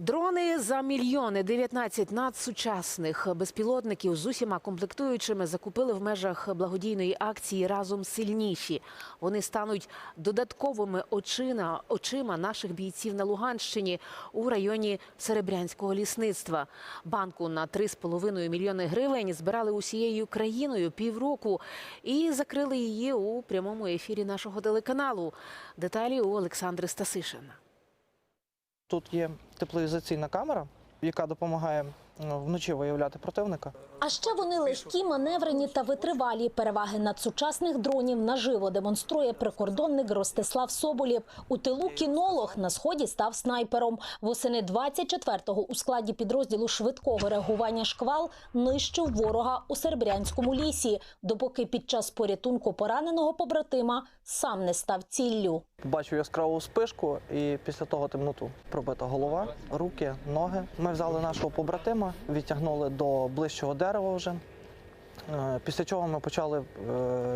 Дрони за мільйони 19 надсучасних безпілотників з усіма комплектуючими закупили в межах благодійної акції разом сильніші. Вони стануть додатковими очима, очима наших бійців на Луганщині у районі Серебрянського лісництва. Банку на 3,5 мільйони гривень збирали усією країною півроку і закрили її у прямому ефірі нашого телеканалу. Деталі у Олександри Стасишина. Тут є теплоізаційна камера, яка допомагає вночі виявляти противника. А ще вони легкі, маневрені та витривалі. Переваги надсучасних дронів наживо демонструє прикордонник Ростислав Соболєв. У тилу кінолог на сході став снайпером. Восени 24-го у складі підрозділу швидкого реагування шквал нищив ворога у Серебрянському лісі, допоки під час порятунку пораненого побратима сам не став ціллю. Побачив яскраву спишку і після того темноту. Пробита голова, руки, ноги. Ми взяли нашого побратима, відтягнули до ближчого дерева вже. Е, Після чого ми почали е,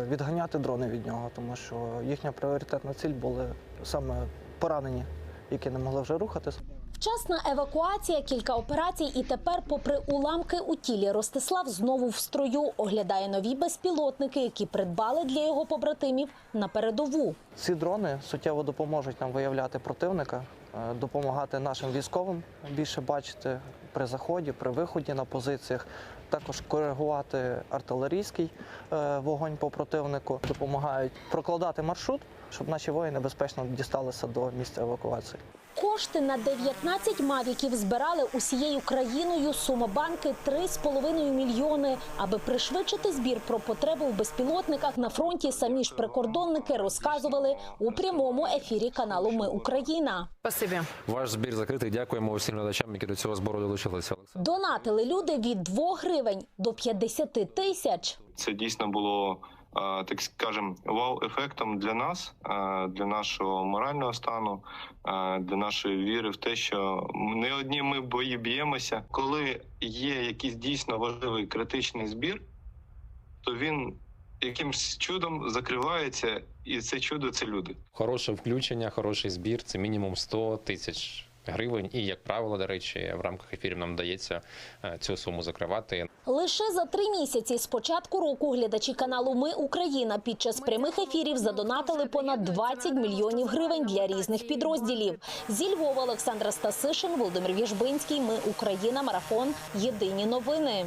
відганяти дрони від нього, тому що їхня пріоритетна ціль були саме поранені, які не могли вже рухатись. Вчасна евакуація, кілька операцій, і тепер, попри уламки у тілі, Ростислав знову в строю оглядає нові безпілотники, які придбали для його побратимів на передову. Ці дрони суттєво допоможуть нам виявляти противника, е, допомагати нашим військовим більше бачити при заході, при виході на позиціях. Також коригувати артилерійський е, вогонь по противнику, допомагають прокладати маршрут, щоб наші воїни безпечно дісталися до місця евакуації. Кошти на 19 мавіків збирали усією країною. Сума банки 3,5 мільйони. Аби пришвидшити збір про потребу в безпілотниках на фронті, самі ж прикордонники розказували у прямому ефірі каналу Ми Україна. Спасибі. Ваш збір закритий. Дякуємо усім глядачам, які до цього збору долучилися. Донатили люди від 2 гривень до 50 тисяч. Це дійсно було так скажем, вау-ефектом для нас, е, для нашого морального стану, е, для нашої віри в те, що не одні ми бої б'ємося. Коли є якийсь дійсно важливий критичний збір, то він якимсь чудом закривається, і це чудо це люди. Хороше включення, хороший збір. Це мінімум 100 тисяч гривень. І як правило, до речі, в рамках ефірів нам вдається е, цю суму закривати. Лише за три місяці з початку року глядачі каналу Ми Україна під час прямих ефірів задонатили понад 20 мільйонів гривень для різних підрозділів. Зі Львова Олександра Стасишин, Володимир Віжбинський. Ми Україна. Марафон. Єдині новини.